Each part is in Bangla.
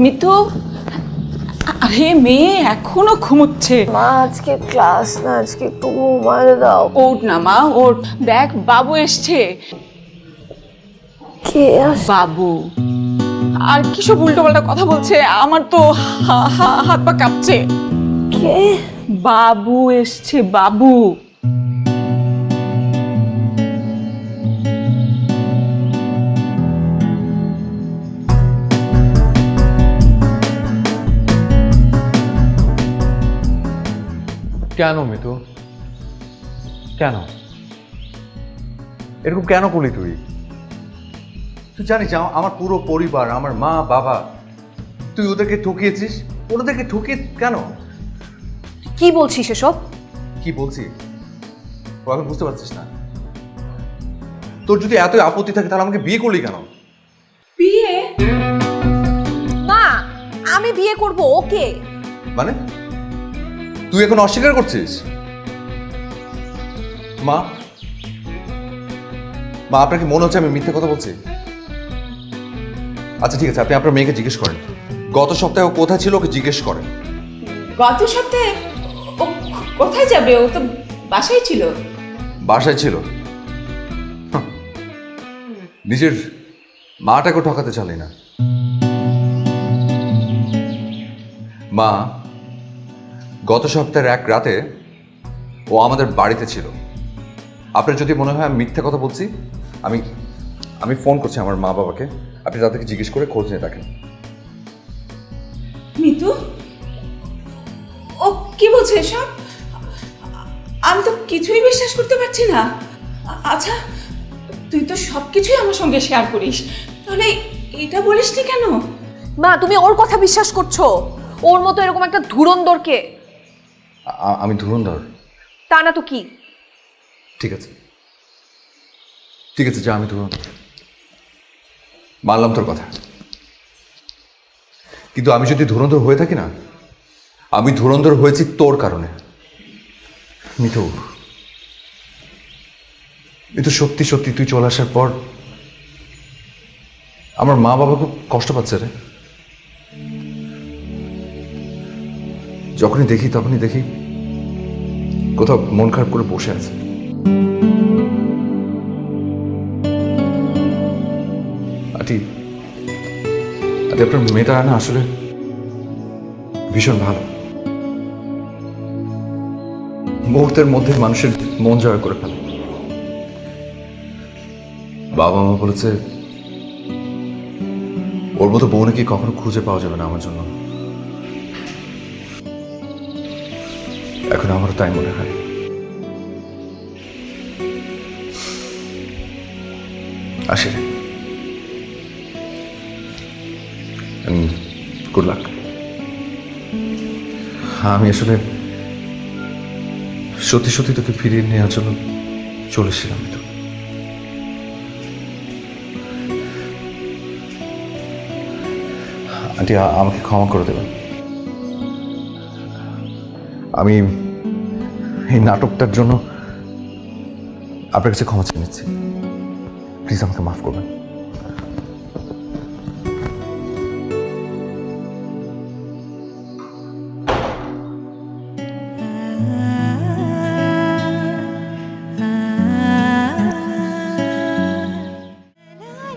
মিতু আরে মেয়ে এখনও ঘুমোচ্ছে। মা আজকে ক্লাস না আজকে একটু ঘুমাতে দাও। ওঠ না মা ওঠ। দেখ বাবু এসছে। কে বাবু। আর কিসব উল্টো পাল্টা কথা বলছে? আমার তো হা- হা- হাত পা কাঁপছে। কে? বাবু এসছে বাবু। কেন মিতু কেন? এরকম কেন করলি তুই? তুই জানিস আমার পুরো পরিবার আমার মা বাবা তুই ওদেরকে ঠকিয়েছিস? ওদেরকে ঠকিয়ে কেন? কি বলছিস এসব? কি বলছি? এখন বুঝতে পারছিস না। তোর যদি এত আপত্তি থাকে তাহলে আমাকে বিয়ে করলি কেন? বিয়ে? মা আমি বিয়ে করব ওকে? মানে? তুই এখন অস্বীকার করছিস? মা? মা আপনার কি মনে হচ্ছে আমি মিথ্যে কথা বলছি? আচ্ছা ঠিক আছে আপনি আপনার মেয়েকে জিজ্ঞেস করেন। গত সপ্তাহে ও কোথায় ছিল ওকে জিজ্ঞেস করেন। গত সপ্তাহে ও কোথায় যাবে? ও তো বাসায় ছিল। বাসায় ছিল। নিজের মাটাকে ঠকাতে চালি না। মা গত সপ্তাহের এক রাতে ও আমাদের বাড়িতে ছিল। আপনার যদি মনে হয় আমি মিথ্যা কথা বলছি আমি আমি ফোন করছি আমার মা বাবাকে। আপনি তাদেরকে জিজ্ঞেস করে খোঁজ নিয়ে দেখেন। মিতু? ও কি বলছে এসব? আমি তো কিছুই বিশ্বাস করতে পারছি না। আচ্ছা তুই তো সব কিছুই আমার সঙ্গে শেয়ার করিস। তাহলে এটা বলিসনি কেন? মা তুমি ওর কথা বিশ্বাস করছ? ওর মতো এরকম একটা ধুরন্দরকে আমি ধুরন্ধর। তা না তো কি? ঠিক আছে। ঠিক আছে যা আমি ধুরন্ধর। মানলাম তোর কথা। কিন্তু আমি যদি ধুরন্ধর হয়ে থাকি না আমি ধুরন্ধর হয়েছি তোর কারণে। মিঠু মিঠু সত্যি সত্যি তুই চলে আসার পর আমার মা বাবা খুব কষ্ট পাচ্ছে রে। যখনই দেখি, তখনই দেখি কোথাও মন খারাপ করে বসে আছে। আটি আটি আপনার মেয়েটা না আসলে ভীষণ ভালো। মুহূর্তের মধ্যে মানুষের মন জয় করে ফেলে। বাবা মা বলেছে, ওর মতো বউ নাকি কখনো খুঁজে পাওয়া যাবে না আমার জন্য। এখন আমারও তাই মনে হয়। আসে গুড লাক আমি আসলে সত্যি সত্যি তোকে ফিরিয়ে নেওয়ার জন্য চলে এসেছিলাম তো। আন্টি আমাকে ক্ষমা করে দেবেন। আমি এই নাটকটার জন্য আপনার কাছে ক্ষমা চেয়ে নিচ্ছি। প্লিজ আমাকে মাফ করবেন।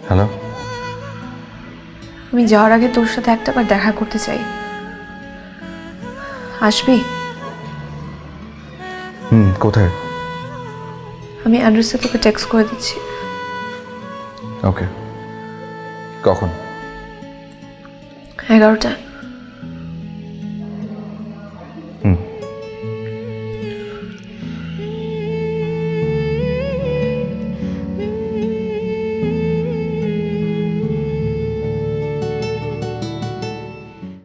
হ্যালো? আমি যাওয়ার আগে তোর সাথে একটাবার দেখা করতে চাই। আসবি? হুম কোথায়? আমি অ্যাড্রেসে তোকে টেক্সট করে দিচ্ছি। ওকে। কখন? এগারোটা